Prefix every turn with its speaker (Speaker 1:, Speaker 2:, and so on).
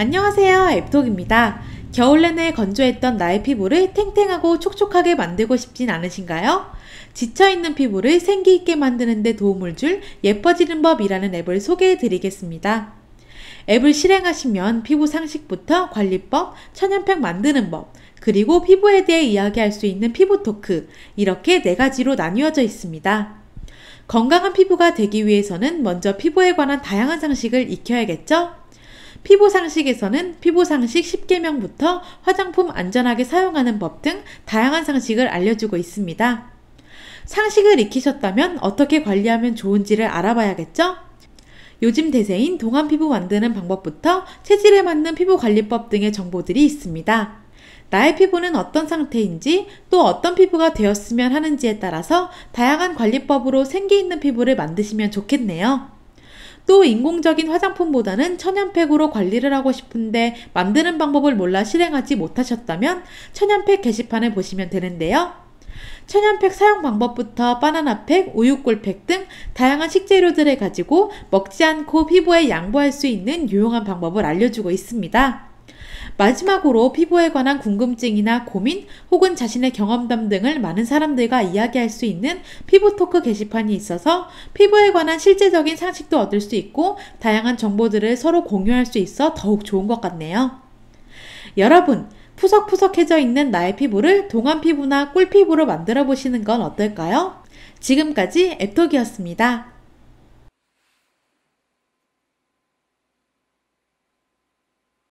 Speaker 1: 안녕하세요 앱톡입니다. 겨울 내내 건조했던 나의 피부를 탱탱하고 촉촉하게 만들고 싶진 않으신가요? 지쳐있는 피부를 생기있게 만드는 데 도움을 줄 예뻐지는 법이라는 앱을 소개해 드리겠습니다. 앱을 실행하시면 피부 상식부터 관리법, 천연팩 만드는 법, 그리고 피부에 대해 이야기할 수 있는 피부 토크, 이렇게 네 가지로 나뉘어져 있습니다. 건강한 피부가 되기 위해서는 먼저 피부에 관한 다양한 상식을 익혀야겠죠? 피부 상식에서는 피부 상식 10개명부터 화장품 안전하게 사용하는 법 등 다양한 상식을 알려주고 있습니다. 상식을 익히셨다면 어떻게 관리하면 좋은지를 알아봐야겠죠? 요즘 대세인 동안 피부 만드는 방법부터 체질에 맞는 피부 관리법 등의 정보들이 있습니다. 나의 피부는 어떤 상태인지 또 어떤 피부가 되었으면 하는지에 따라서 다양한 관리법으로 생기 있는 피부를 만드시면 좋겠네요. 또 인공적인 화장품보다는 천연팩으로 관리를 하고 싶은데 만드는 방법을 몰라 실행하지 못하셨다면 천연팩 게시판을 보시면 되는데요. 천연팩 사용 방법부터 바나나팩, 우유꿀팩 등 다양한 식재료들을 가지고 먹지 않고 피부에 양보할 수 있는 유용한 방법을 알려주고 있습니다. 마지막으로 피부에 관한 궁금증이나 고민 혹은 자신의 경험담 등을 많은 사람들과 이야기할 수 있는 피부 토크 게시판이 있어서 피부에 관한 실제적인 상식도 얻을 수 있고 다양한 정보들을 서로 공유할 수 있어 더욱 좋은 것 같네요. 여러분, 푸석푸석해져 있는 나의 피부를 동안 피부나 꿀 피부로 만들어 보시는 건 어떨까요? 지금까지 앱톡이었습니다.